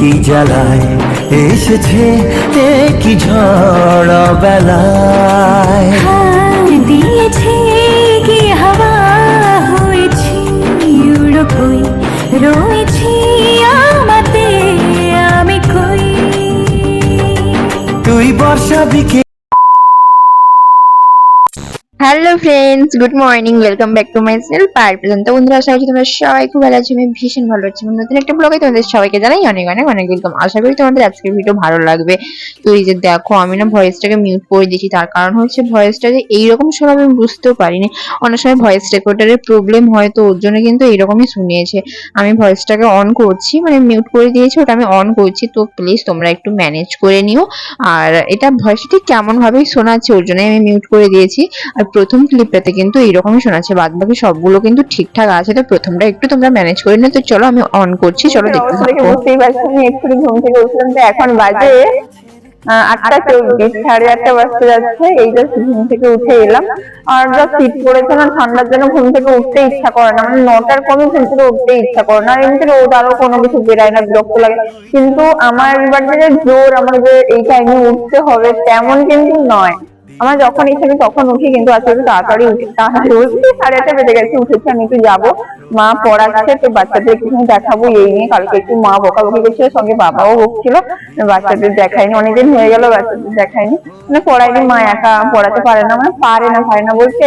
কি জ্বালায় এসেছে কি ঝড় বেলায়। দিয়েছে কি হাওয়া হয়েছি? কই রয়েছি আমাতে আমি কই? তুই বর্ষা বিকে hello friends, good morning, welcome back to my channel পার পর্যন্ত বন্ধুরা, আশা করছি তোমরা সবাই খুব ভালো আছো, আমি ভীষণ ভালো আছি। নতুন একটা ব্লগে তোমাদের সবাইকে জানাই অনেক অনেক অনেক ওয়েলকাম আশা করি তোমাদের আজকের ভিডিও ভালো লাগবে। তো এই যে দেখো, আমি না ভয়েসটাকে মিউট করে দিয়েছি, তার কারণ হচ্ছে ভয়েসটা যে এইরকম শোনা আমি বুঝতেও পারিনি। অনেক সময় ভয়েস রেকর্ডারের প্রবলেম হয়, তো ওর জন্য কিন্তু এইরকমই শুনিয়েছে। আমি ভয়েসটাকে অন করছি মানে মিউট করে দিয়েছি, ওটা আমি অন করছি। তো প্লিজ তোমরা একটু ম্যানেজ করে নিও। আর এটা ভয়েসটা ঠিক কেমন ভাবেই শোনাচ্ছে, ওর জন্যই আমি মিউট করে দিয়েছি। আর প্রথম ক্লিপটাতে কিন্তু এইরকমই শোনাচ্ছে। বাদ বাকি সবগুলো কিন্তু ঠিকঠাক আছে। তো প্রথমটা একটু তোমরা ম্যানেজ করে নিও। তো চলো আমি অন করছি। চলো দেখতে থাকো। বুঝতেই পারছি আমি এক্ষুনি ঘুম থেকে উঠলাম তো এখন বাজে আটটা চব্বিশ সাড়ে আটটা বাজতে যাচ্ছে। এই জাস্ট ঘুম থেকে উঠে এলাম। আর যা শীত পড়েছে না ঠান্ডার জন্য ঘুম থেকে উঠতে ইচ্ছা করে না। মানে নটার কমে ঘুম থেকে উঠতে ইচ্ছা করে না। এমনিতে রোদ আরও কোনো কিছু বেরায় না বিরক্ত লাগে। কিন্তু আমার এবার যে জোর আমার যে এই টাইমে উঠতে হবে তেমন কিন্তু নয়। আমার যখন ইচ্ছা আমি তখন উঠি, কিন্তু আজকে একটু তাড়াতাড়ি উঠি। সাড়ে আটটা বেজে গেছে, উঠেছি আমি একটু যাব। মা পড়াচ্ছে, তো বাচ্চাদের একটু দেখাবো, এই নিয়ে। কালকে একটু মা বকাবকি করছিল, সঙ্গে বাবাও বকছিল। বাচ্চাদের দেখায়নি, অনেকদিন হয়ে গেল, বাচ্চাদের দেখায়নি। মানে পড়ায়নি মা একা পড়াতে পারে না মানে পারে না পারে না বলছে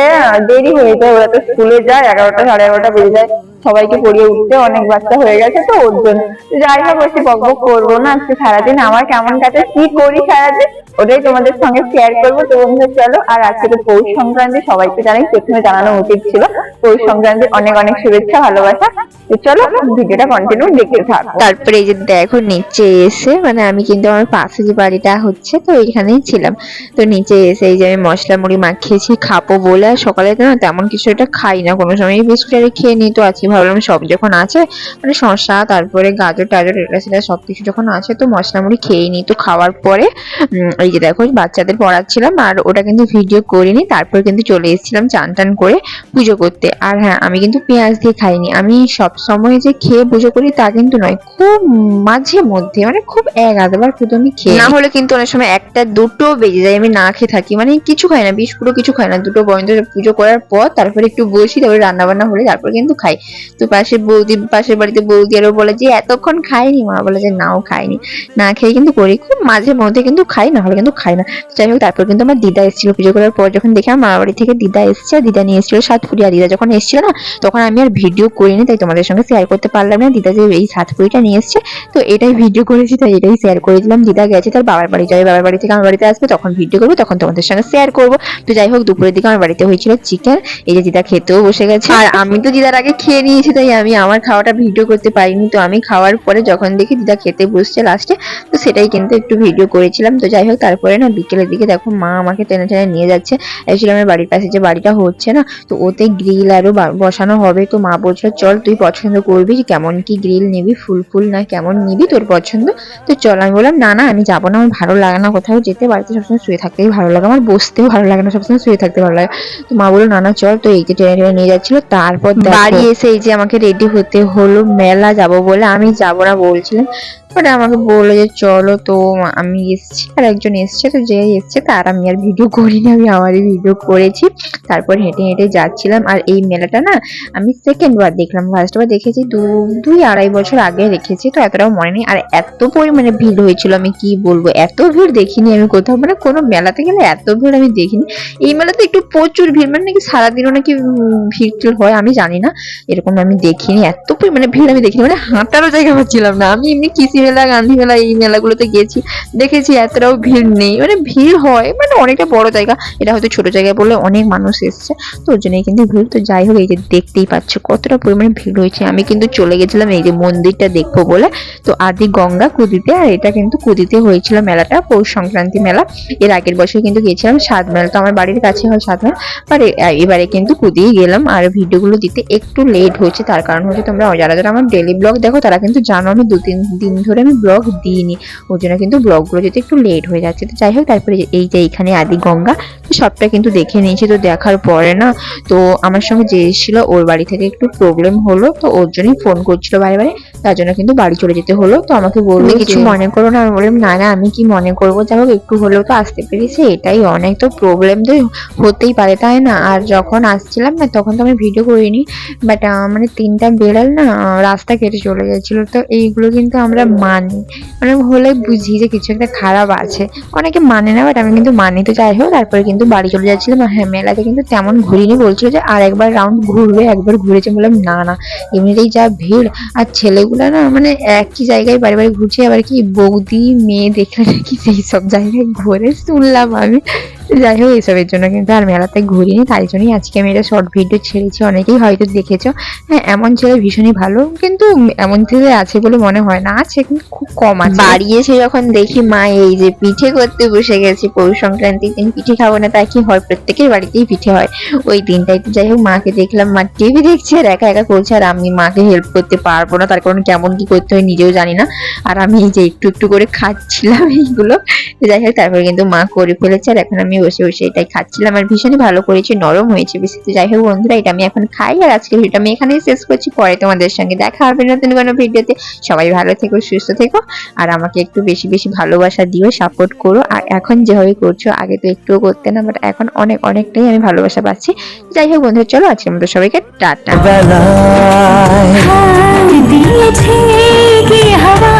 দেরি হয়ে যায়, ওরা তো স্কুলে যায়, এগারোটা, সাড়ে এগারোটা বেজে যায়। সবাইকে পড়িয়ে উঠতে অনেক বাচ্চা হয়ে গেছে তো ওর জন্য। যাই হোক বেশি বক বক করব না আজকে সারাদিন আমার কেমন কাটে কি করি সারাদিন ওটাই তোমাদের সঙ্গে শেয়ার করব। তো বন্ধুরা চলো আর আজকে তো পৌষ সংক্রান্তি সবাইকে জানাই প্রথমে জানানো উচিত ছিল পৌষ সংক্রান্তি অনেক অনেক শুভেচ্ছা ভালোবাসা। তো চলো ভিডিওটা কন্টিনিউ দেখতে থাকো। তারপরে এই যে দেখো নিচে এসে মানে আমি কিন্তু আমার পাশে যে বাড়িটা হচ্ছে তো এইখানেই ছিলাম। তো নিচে এসে এই যে আমি মশলা মুড়ি মাখিয়েছি খাব বলে আর সকালে তো না তেমন কিছু এটা খাই না কোনো সময় বিস্কুট খেয়ে নিই তো আজকে ভাবলাম সব যখন আছে মানে শসা তারপরে গাজর টাজর এটা সেটা সব কিছু যখন আছে তো মশলা মুড়ি খেয়ে নিই। তো খাওয়ার পরে এই যে দেখো বাচ্চাদের পড়াচ্ছিলাম আর ওটা কিন্তু ভিডিও করিনি তারপর কিন্তু চলে এসেছিলাম চান টান করে পুজো করতে। আর হ্যাঁ আমি কিন্তু পেঁয়াজ দিয়ে খাইনি। আমি সব সময় যে খেয়ে পুজো করি তা কিন্তু নয় খুব মাঝে মধ্যে মানে খুব এক আধবার শুধু আমি খেয়ে না হলে কিন্তু অনেক সময় একটা দুটো বেজে যায় আমি না খেয়ে থাকি। মানে কিছু খাই না বিস্কুটও কিছু খাই না দুটো পর্যন্ত পুজো করার পর তারপরে একটু বসি তারপরে রান্না বান্না হলে তারপর কিন্তু খাই। তো পাশে বৌদি, পাশের বাড়িতে বৌদি আরও বলে যে, এতক্ষণ খাইনি মা। বলে যে, নাও খাইনি। না খেয়ে কিন্তু করি, খুব মাঝে মধ্যে কিন্তু খাই না হলে কিন্তু খাই না। যাই হোক, তারপর কিন্তু আমার দিদা এসেছিল পুজো করার পর যখন দেখি আমার বাড়ি থেকে দিদা এসেছে, দিদা নিয়ে এসেছিল সাতপুরি আর দিদা যখন এসেছিল না, তখন আমি আর ভিডিও করিনি, তাই তোমাদের সঙ্গে শেয়ার করতে পারলাম না। দিদা যে এই সাতপুরিটা নিয়ে এসেছে, তো এটাই ভিডিও করেছি, তাই এটাই শেয়ার করে দিলাম। দিদা গেছে তার বাবার বাড়ি। যাবে বাবার বাড়ি থেকে আমার বাড়িতে আসবে, তখন ভিডিও করব, তখন তোমাদের সঙ্গে শেয়ার করব। তো যাই হোক, দুপুরের দিকে আমার বাড়িতে হয়েছিল চিকেন এই যে দিদা খেতেও বসে গেছে। আর আমি তো দিদার আগে খেয়ে নিয়েছি তাই আমি, আমার খাওয়াটা ভিডিও করতে পারিনি। তো আমি খাওয়ার পরে যখন দেখি দিদা খেতে বসছে লাস্টে তো সেটাই কিন্তু একটু ভিডিও করেছিলাম। তো যাই হোক, তারপরে না বিকেলের দিকে দেখো মা আমাকে টেনে টেনে নিয়ে যাচ্ছে। অ্যাকচুয়ালি আমার বাড়ির পাশে যে বাড়িটা হচ্ছে না, তো ওতে গ্রিল আরও বসানো হবে। তো মা বলছিল, চল তুই পছন্দ করবি কেমন কি গ্রিল নিবি, ফুল ফুল না কেমন নিবি তোর পছন্দ? তো চল, আমি বললাম, না না, আমি যাব না, আমার ভালো লাগে না কোথাও যেতে। বাড়িতে সবসময় শুয়ে থাকতেই ভালো লাগে, আমার বসতেও ভালো লাগে না, সবসময় শুয়ে থাকতে ভালো লাগে। তো মা বলল, না না, চল। তো এই যে টেনে টেনে নিয়ে যাচ্ছিল। তারপর বাড়ি এসে এই যে আমাকে রেডি হতে হলো মেলা যাব বলে আমি যাব না বলছিলাম বাট আমাকে বলল যে, চলো তো আমি এসছি। আর একজন এসছে তো, যে এসছে তার আমি আর ভিডিও করিনি, আমি আমারই ভিডিও করেছি। তারপর হেঁটে হেঁটে যাচ্ছিলাম আর এই মেলাটা না আমি সেকেন্ড বার দেখলাম। ফার্স্ট বার দেখেছি দু, দুই আড়াই বছর আগে দেখেছি, তো এতটাও মনে নেই। আর এত পরিমাণে ভিড় হয়েছিল, আমি কি বলব? এত ভিড় দেখিনি আমি কোথাও। মানে কোনো মেলাতে গেলে এত ভিড় আমি দেখিনি। এই মেলাতে একটু প্রচুর ভিড় মানে নাকি সারাদিনও নাকি ভিড় টিড় হয়, আমি জানি না। এরকম আমি দেখিনি, এত পরিমাণে ভিড় আমি দেখিনি। মানে হাঁটারও জায়গা পাচ্ছিলাম না। আমি এমনি কৃষি মেলা, গান্ধী মেলা, এই মেলাগুলোতে গেছি দেখেছি এতটাও ভিড় নেই। মানে ভিড় হয় মানে অনেকটা বড় জায়গা, এটা হয়তো ছোট জায়গায় বলে অনেক মানুষ এসছে, তো ওর জন্যই কিন্তু ভিড়। তো যাই হোক, এই যে দেখতেই পাচ্ছ কতটা পরিমাণে ভিড় হয়েছে। আমি কিন্তু চলে গেছিলাম এই যে মন্দিরটা দেখব বলে। তো আদি গঙ্গা কুদিতে, আর এটা কিন্তু কুদিতে হয়েছিল মেলাটা, পৌষ সংক্রান্তি মেলা। এর আগের বছর কিন্তু গেছিলাম সাত মেলা, তো আমার বাড়ির কাছে হয় সাত মাইল আর এবারে কিন্তু কুদিয়ে গেলাম, আর ভিডিওগুলো দিতে একটু লেট হয়েছে, তার কারণ হচ্ছে তোমরা যারা যারা আমার ডেলি ব্লগ দেখো, তারা কিন্তু জানো আমি দু তিন দিন ধরে আমি ব্লগ দিইনি। ওর জন্য কিন্তু ব্লগগুলো যেতে একটু লেট হয়ে যাচ্ছে, তো যাই হোক, তারপরে এই যে এইখানে আদি গঙ্গা সবটা কিন্তু দেখে নিয়েছি তো দেখার পরে না তো আমার সঙ্গে যে এসেছিল ওর বাড়ি থেকে একটু প্রবলেম হলো তো ওর জন্যই ফোন করছিল বারে বারে তার জন্য কিন্তু বাড়ি চলে যেতে হলো তো আমাকে বলল কিছু মনে করো না আমি বললাম না না আমি কি মনে করব? যাই হোক একটু হলেও তো আসতে পেরেছি এটাই অনেক তো প্রবলেম তো হতেই পারে তাই না? আর যখন আসছিলাম না তখন তো আমি ভিডিও করিনি বাট মানে তিনটা বেড়াল না রাস্তা কেটে চলে গেছিল তো এইগুলো কিন্তু আমরা মানি। মানে হলে বুঝি যে কিছু একটা খারাপ আছে। অনেকে মানে না বাট আমি কিন্তু মানি তো যাই হোক তারপরে কিন্তু বাড়ি চলে যাচ্ছিলাম আর হ্যাঁ মেলাতে কিন্তু তেমন ঘুরিনি। বলছিল যে আর একবার রাউন্ড ঘুরবে, একবার ঘুরেছে। বললাম, না না, এমনিতেই যা ভিড়। আর ছেলেগুলো না মানে একই জায়গায় বাড়ি বাড়ি ঘুরছে। আবার কি বৌদি, মেয়ে দেখলে নাকি সেই সব জায়গায় ঘুরে শুনলাম আমি। যাই হোক, এইসবের জন্য কিন্তু আর মেলাতে ঘুরিনি, তাই জন্যই আজকে আমি এটা শর্ট ভিডিও ছেড়েছি। অনেকেই হয়তো দেখেছ। হ্যাঁ এমন ছেলে ভীষণই ভালো, কিন্তু এমন ছেলে আছে বলে মনে হয় না। আছে, কিন্তু খুব কম আছে। বাড়ি এসে যখন দেখি, মা, এই যে পিঠে করতে বসে গেছে, পৌষ সংক্রান্তির দিন পিঠে খাব না, তা কি হয়? প্রত্যেকের বাড়িতেই পিঠে হয়। ওই দিনটাই তো যাই হোক, মাকে দেখলাম, মা টিভি দেখছে? আর একা একা করছে, আর আমি মাকে হেল্প করতে পারব না। তার কারণ কেমন কি করতে হয় নিজেও জানি না। আর আমি এই যে একটু একটু করে খাচ্ছিলাম এইগুলো। যাই হোক, তারপরে কিন্তু মা করে ফেলেছে। আর এখন আমি বসে বসে এটাই খাচ্ছিলাম আর ভীষণই ভালো করেছে নরম হয়েছে বেশি। তো যাই হোক বন্ধুরা এটা আমি এখন খাই আর আজকের ভিডিওটা আমি এখানেই শেষ করছি। পরে তোমাদের সঙ্গে দেখা হবে নতুন কোনো ভিডিওতে। সবাই ভালো থেকো সুস্থ থেকো আর আমাকে একটু বেশি বেশি ভালোবাসা দিও সাপোর্ট করো। আর এখন যেভাবে করছ আগে তো একটুও করতে না বাট এখন অনেক অনেকটাই আমি ভালোবাসা পাচ্ছি। যাই হোক বন্ধুরা চলো আজকের মতো সবাইকে টাটা। দিয়েছে কি হাওয়া?